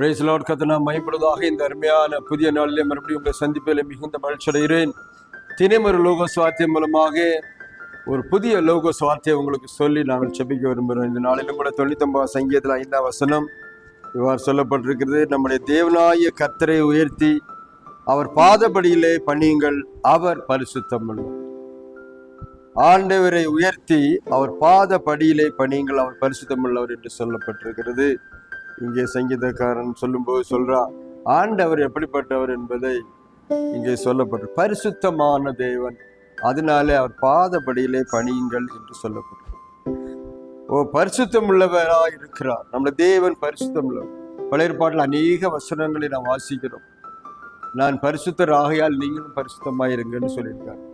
Brace Lord கத்தனா மயப்படுவதாக இந்த அருமையான புதிய நாளிலே மறுபடியும் உங்களை சந்திப்பில் மிகுந்த மகிழ்ச்சி அடைகிறேன். தினம் ஒரு லோக சுவாத்தியம் மூலமாக ஒரு புதிய லோக சுவார்த்தையை உங்களுக்கு சொல்லி நாங்கள் செபிக்க விரும்புகிறோம். இந்த நாளிலும் கூட தொண்ணூத்தொம்பது சங்கீதத்தில் ஐந்தாம் வசனம் இவ்வாறு சொல்லப்பட்டிருக்கிறது. நம்முடைய தேவனாய கத்தரை உயர்த்தி அவர் பாதபடியிலே பணியுங்கள் அவர் பரிசுத்தம் ஆண்டவரை உயர்த்தி அவர் பாத படியிலே பணியுங்கள் அவர் பரிசுத்தம் உள்ளவர் என்று சொல்லப்பட்டிருக்கிறது. இங்கே சங்கீதக்காரன் சொல்லும்போது சொல்றா ஆண்டவர் எப்படிப்பட்டவர் என்பதை இங்கே சொல்லப்பட்டு பரிசுத்தமான தேவன். அதனாலே அவர் பாதபடியிலே பணியுங்கள் என்று சொல்லப்பட்டு. ஓ பரிசுத்தம் உள்ளவராக இருக்கிறார். நம்முடைய தேவன் பரிசுத்தம் உள்ளவர் பழையற்பாட்டில் அநேக வசனங்களை நாம் வாசிக்கிறோம். நான் பரிசுத்தர் ஆகையால் நீங்களும் பரிசுத்தமாயிருங்கன்னு சொல்லியிருக்காங்க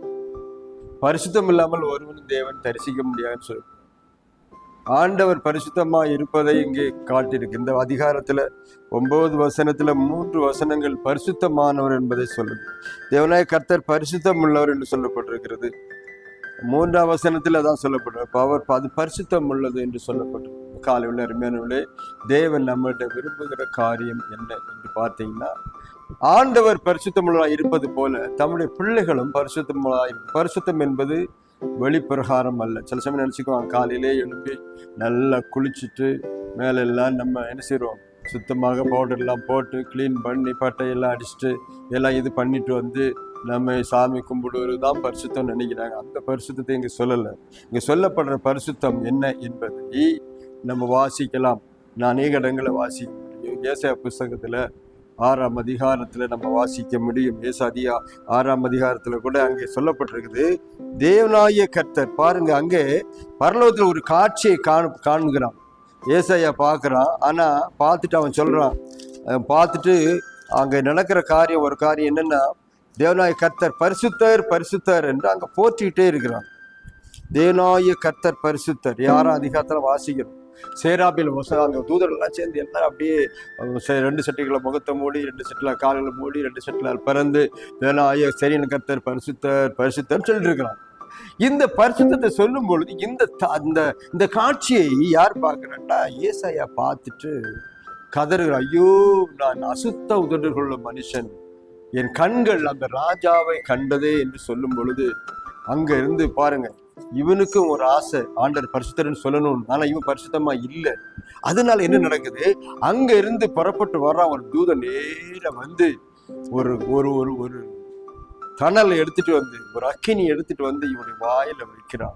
பரிசுத்தம் இல்லாமல் ஒருவனும் தேவன் தரிசிக்க முடியாதுன்னு சொல்லி ஆண்டவர் பரிசுத்தமா இருப்பதை இங்கே காட்டியிருக்கு. இந்த அதிகாரத்துல ஒன்பது வசனத்துல மூன்று வசனங்கள் பரிசுத்தமானவர் என்பதை சொல்லுது. தேவநாய கர்த்தர் பரிசுத்தம் உள்ளவர் என்று சொல்லப்பட்டிருக்கிறது. மூன்றாம் வசனத்தில் தான் சொல்லப்பட்டிருக்கு. அவர் அது பரிசுத்தம் உள்ளது என்று சொல்லப்பட்டிருக்கு. காலை உள்ள அருமையானவர்களே தேவன் நம்மள்கிட்ட விரும்புகிற காரியம் என்ன என்று பார்த்தீங்கன்னா ஆண்டவர் பரிசுத்தமுள்ளதாக இருப்பது போல தம்முடைய பிள்ளைகளும் பரிசுத்தமுள்ளதாக பரிசுத்தம் என்பது வெளிப்பிரகாரம் அல்ல. சில சமயம் நினச்சிக்குவாங்க காலையிலே எழுப்பி நல்லா குளிச்சுட்டு மேலெல்லாம் நம்ம என்ன செய்கிறோம் சுத்தமாக பவுடர்லாம் போட்டு க்ளீன் பண்ணி பட்டையெல்லாம் அடிச்சுட்டு எல்லாம் இது பண்ணிட்டு வந்து நம்ம சாமி கும்பிடுவது தான் பரிசுத்தம் நினைக்கிறாங்க. அந்த பரிசுத்தத்தை இங்கே சொல்லலை. இங்கே சொல்லப்படுற பரிசுத்தம் என்ன என்பதை நம்ம வாசிக்கலாம். நான் அநேக இடங்களை வாசிக்க முடியும் ஏசா புஸ்தகத்தில் ஆறாம் அதிகாரத்தில் நம்ம வாசிக்க முடியும். ஏசாதியா ஆறாம் அதிகாரத்தில் கூட அங்கே சொல்லப்பட்டிருக்குது. தேவநாய கர்த்தர் பாருங்க அங்கே பரலோகத்தில் ஒரு காட்சியை காண காண்கிறான். ஏசாயா பார்க்குறான். ஆனால் பார்த்துட்டு அவன் சொல்கிறான் பார்த்துட்டு அங்கே நடக்கிற காரியம் ஒரு காரியம் என்னென்னா தேவநாய கர்த்தர் பரிசுத்தர் பரிசுத்தர் என்று அங்கே போற்றிக்கிட்டே இருக்கிறான். தேவநாய கர்த்தர் பரிசுத்தர். யாரும் அதிகாரத்தில் வாசிக்கிறோம்? சேராபில் அந்த தூதர்கள்லாம் சேர்ந்து எல்லாம் அப்படியே ரெண்டு செட்டுகளை முகத்தை மூடி ரெண்டு செட்டில் கால்களை மூடி ரெண்டு செட்டில் பறந்து வேலாய சரியன் கர்த்தர் பரிசுத்தர் பரிசுத்தர் சொல்லிட்டு இருக்கிறான் இந்த பரிசுத்தத்தை சொல்லும் பொழுது இந்த த- அந்த இந்த காட்சியை யார் பார்க்குறேன்னா ஏசாயா பார்த்துட்டு கதறுகிறார். ஐயோ நான் அசுத்த உதடுகளுள்ள மனுஷன். என் கண்கள் அந்த ராஜாவை கண்டதே என்று சொல்லும் பொழுது அங்க இருந்து பாருங்க இவனுக்கும் ஒரு ஆசை ஆண்டர் பரிசுத்தர்னு சொல்லணும் ஆனா இவன் பரிசுத்தமா இல்லை. அதனால என்ன நடக்குது? அங்க இருந்து புறப்பட்டு வர்றான் ஒரு தூத நேர வந்து ஒரு ஒரு ஒரு ஒரு தணலை எடுத்துட்டு வந்து ஒரு அக்கினி எடுத்துட்டு வந்து இவனுடைய வாயில வைக்கிறான்.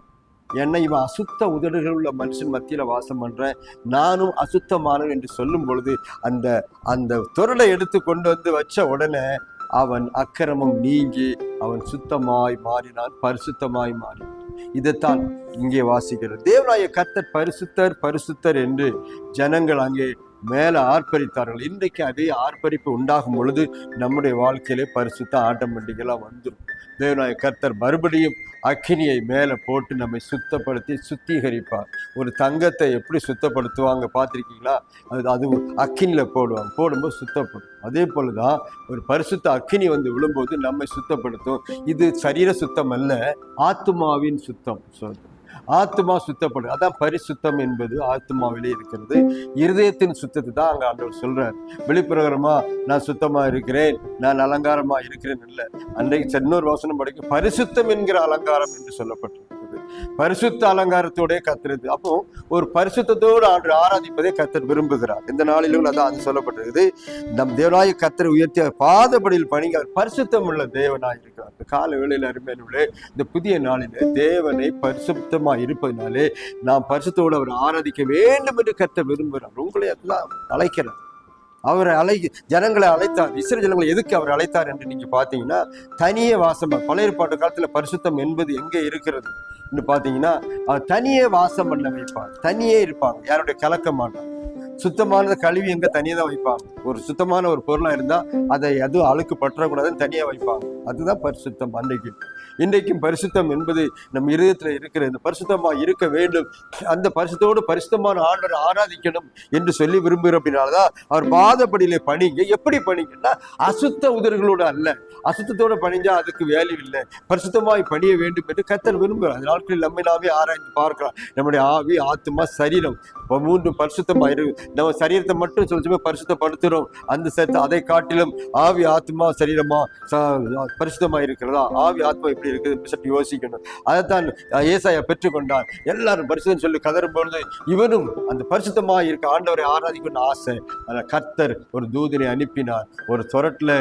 ஏன்னா இவன் அசுத்த உதடுகள் உள்ள மனுஷன் மத்தியில வாசம் பண்றேன். நானும் அசுத்தமானவன் என்று சொல்லும் பொழுது அந்த அந்த துரலை எடுத்து கொண்டு வந்து வச்ச உடனே அவன் அக்கிரமம் நீங்கி அவன் சுத்தமாய் மாறினான் பரிசுத்தமாய் மாறினான். இதைத்தான் இங்கே வாசிக்கிறது. தேவனாய கத்தர் பரிசுத்தர் பரிசுத்தர் என்று ஜனங்கள் அங்கே மேலே ஆர்ப்பரித்தார்கள். இன்றைக்கு அதே ஆர்ப்பரிப்பு உண்டாகும் பொழுது நம்முடைய வாழ்க்கையிலே பரிசுத்த ஆட்டோமேட்டிக்கலாக வந்துடும் தேவனாய கர்த்தர் மறுபடியும் அக்கினியை மேலே போட்டு நம்மை சுத்தப்படுத்தி சுத்திகரிப்பார். ஒரு தங்கத்தை எப்படி சுத்தப்படுத்துவாங்க பார்த்துருக்கீங்களா? அது அது அக்கினியில் போடுவாங்க. போடும்போது சுத்தப்படும். அதே போல தான் ஒரு பரிசுத்த அக்கினி வந்து விழும்போது நம்மை சுத்தப்படுத்தும். இது சரீர சுத்தம் அல்ல ஆத்துமாவின் சுத்தம். சொல்றது ஆத்மா சுத்தப்படும் அதான் பரிசுத்தம் என்பது ஆத்மாவிலே இருக்கிறது. இருதயத்தின் சுத்தத்தை தான் அங்கே ஆண்டவர் சொல்றார். வெளிப்பிரகாரமா நான் சுத்தமா இருக்கிறேன் நான் அலங்காரமா இருக்கிறேன் இல்லை அன்றைக்கு சென்னூர் வாசனம் படிக்க பரிசுத்தம் என்கிற அலங்காரம் என்று சொல்லப்பட்டிருக்கிறது. பரிசுத்த அலங்காரத்தோட கத்துறது அப்போ ஒரு பரிசுத்தத்தோடு ஆண்டு ஆராதிப்பதை கத்தர் விரும்புகிறார். இந்த நாளிலும் அதான் அது சொல்லப்பட்டிருக்குது. நம் தேவனாய கத்தரை உயர்த்தி பாதபடியில் பணிங்க அவர் பரிசுத்தம் உள்ள தேவனாய் இருக்கிறார். இந்த கால வேளையில் அருமையினுடைய இந்த புதிய நாளில் தேவனை பரிசுத்தமா இருப்பதனாலே நாம் பரிசுத்தோடு அவர் ஆராதிக்க வேண்டும் என்று கத்த விரும்புகிறார். உங்களை எல்லாம் அழைக்கிறார். அவரை அழை ஜனங்களை அழைத்தார். இஸ்ரேல் ஜனங்களை எதுக்கு அவர் அழைத்தார் என்று நீங்க பார்த்தீங்கன்னா தனியே வாசம் பழைய பாட்டு காலத்துல பரிசுத்தம் என்பது எங்கே இருக்கிறது? என்று பார்த்தீங்கன்னா அவர் தனியே வாசம் பண்ண வைப்பார். தனியே இருப்பாங்க யாருடைய கலக்க மாட்டார் சுத்தமானது கழுவி எங்க தனியாக தான் வைப்பாங்க ஒரு சுத்தமான ஒரு பொருளா இருந்தா அதை எதுவும் அழுக்கு பற்றக்கூடாதுன்னு தனியா வைப்பாங்க அதுதான் பரிசுத்தம் அன்றைக்கு. இன்றைக்கும் பரிசுத்தம் என்பது நம் இருதயத்தில் இருக்கிற இந்த இருக்க வேண்டும். அந்த பரிசுத்தோடு பரிசுத்தமான ஆண்டரை ஆராதிக்கணும் என்று சொல்லி விரும்புகிற அப்படின்னாலதான் அவர் பாதப்படியில பணிங்க. எப்படி பணிங்கன்னா அசுத்த உதர்களோடு அல்ல. அசுத்தத்தோட பணிஞ்சா அதுக்கு வேல்யூ இல்லை. பரிசுத்தமாய் பணிய வேண்டும் என்று கத்தர் விரும்புகிறார். அந்த நாட்களில் நம்மை நாமே ஆராய்ந்து பார்க்கலாம். நம்முடைய ஆவி ஆத்மா சரீரம் மூன்று பரிசுத்தமாக இரு நம்ம சரீரத்தை மட்டும் சொல்லி சொல்லி அந்த சத்து அதை காட்டிலும் ஆவி ஆத்மா சரீரமா பரிசுத்தமாக இருக்கிறதா? ஆவி ஆத்மா எப்படி இருக்குது சற்று யோசிக்கணும். அதைத்தான் ஏசாயா பெற்றுக்கொண்டார் எல்லாரும் பரிசுத்தம் சொல்லி கதறும் பொழுது இவனும் அந்த பரிசுத்தமாக இருக்க ஆண்டவரை ஆராதிக்கணும்னு ஆசை. அதில் கர்த்தர் ஒரு தூதனை அனுப்பினார். ஒரு சொரட்டில்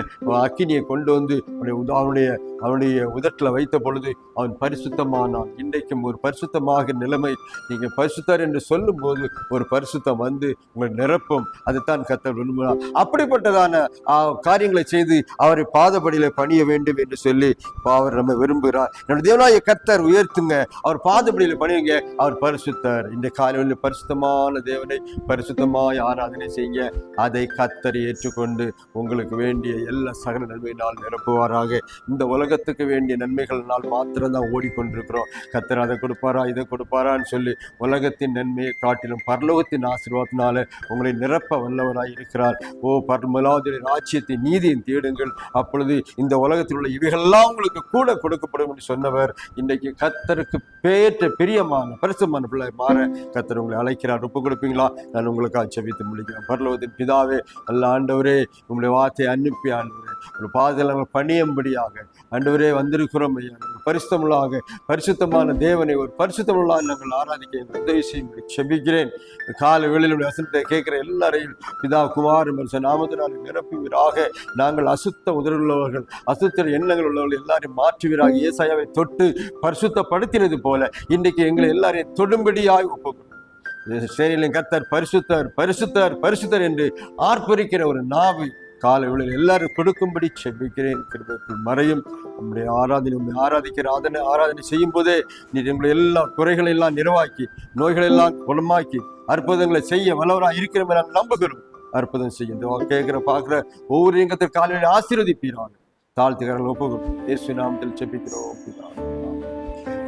அக்கினியை கொண்டு வந்து அவனுடைய அவனுடைய அவனுடைய உதட்டில் வைத்த பொழுது அவன் பரிசுத்தமானான். இன்றைக்கும் ஒரு பரிசுத்தமாக நிலைமை. நீங்கள் பரிசுத்தர் என்று சொல்லும்போது ஒரு பரிசுத்தம் வந்து நிரப்பும். அதுதான் கத்தர் விரும்புகிறார். அப்படிப்பட்டதான காரியங்களை செய்து அவரை பாதபடியில பணிய வேண்டும் என்று சொல்லி அவர் நம்ம விரும்புகிறார். என்னுடைய தேவனாய கத்தர் உயர்த்துங்க. அவர் பாதபடியில பணியுங்க. அவர் பரிசுத்தர். இந்த காலையில் பரிசுத்தமான தேவனை பரிசுத்தமாய் ஆராதனை செய்ய அதை கத்தர் ஏற்றுக்கொண்டு உங்களுக்கு வேண்டிய எல்லா சகல நன்மையினால் நிரப்புவாராக. இந்த உலகத்துக்கு வேண்டிய நன்மைகள்னால் மாத்திரம்தான் ஓடிக்கொண்டிருக்கிறோம். கத்தர் அதை கொடுப்பாரா இதை கொடுப்பாரான்னு சொல்லி உலகத்தின் நன்மையை காட்டிலும் பரலோகத்தின் ஆசீர்வாதத்தினால உங்களை நிரப்ப வல்லவராய் இருக்கிறார். ஓ பரமலாவுடைய ராஜ்யத்தை நீதியும் தேடுங்கள். அப்பொழுது இந்த உலகத்தில் உள்ள இவைகளெல்லாம் உங்களுக்கு கூட கொடுக்கப்படும் என்று சொன்னவர். இன்றைக்கு கத்தருக்கு பேற்ற பிரியமான பரிசுமான பிள்ளை மாற கத்தர் உங்களை அழைக்கிறார். ஒப்பு கொடுப்பீங்களா? நான் உங்களுக்கு ஆட்சேபித்து முடிக்கிறேன். பரலோகத்தின் பிதாவே அல்ல ஆண்டவரே உங்களுடைய வார்த்தையை அனுப்பி ஆண்டவரே. ஒரு பாதையில் பணியும்படியாக ஆண்டவரே வந்திருக்கிறோம் ஐயா. பரிசுத்தமுள்ளாக பரிசுத்தமான தேவனை ஒரு பரிசுத்தமுள்ளாக நாங்கள் ஆராதிக்க உதவி செய்யும்படி செபிக்கிறேன். கால வெளியில் வசனத்தை கேட்கிற எல்லாரையும் பிதா குமார் மனுஷ நாமத்தினால் நிரப்புவீராக. நாங்கள் அசுத்த உதவுள்ளவர்கள் அசுத்த எண்ணங்கள் உள்ளவர்கள் எல்லாரையும் மாற்றுவீராக. ஏசாயாவை தொட்டு பரிசுத்தப்படுத்தினது போல இன்றைக்கு எங்களை எல்லாரையும் தொடும்படியாய் ஒப்புக்கொள்ளும். சேனையிலும் கத்தர் பரிசுத்தர் பரிசுத்தர் பரிசுத்தர் என்று ஆர்ப்பரிக்கிற ஒரு நாவு காலை வேளையில் எல்லாரும் கொடுக்கும்படி செபிக்கிறேன். கிருபைக்குள் மறையும். நம்முடைய ஆராதனை உண்மை ஆராதிக்கிற ஆதனை ஆராதனை செய்யும் போதே நீ எங்களுடைய எல்லா குறைகளை எல்லாம் நிறைவாக்கி நோய்களை எல்லாம் குணமாக்கி அற்புதங்களை செய்ய வல்லவராக இருக்கிறவங்க நான் நம்புகிறோம். அற்புதம் செய்யும் கேட்குற பார்க்குற ஒவ்வொரு இயங்கத்தில் காலையில் ஆசீர்வதிப்பீரான் தாழ்த்துகிறார்கள் ஒப்புகிறோம். இயேசு நாமத்தில் செபிக்கிறோம்.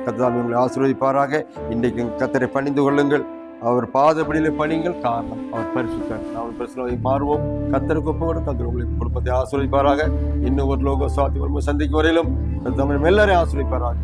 கத்தாமி உங்களை ஆசீர்வதிப்பாராக. இன்றைக்கும் கத்தரை பணிந்து கொள்ளுங்கள். அவர் பாதப்படியில் பணிகள் காரணம். அவர் பரிசுத்தார். அவர் பரிசுகளை மாறுவோம். கத்தருக்கு ஒப்புக்கொடும் கத்தர் உங்களை குடும்பத்தை ஆசிரியப்பாராக இன்னும் ஒரு லோக சுவாத்தி சந்திக்கும் வரையிலும் தமிழ் எல்லாரையும் ஆசிரியப்பாராக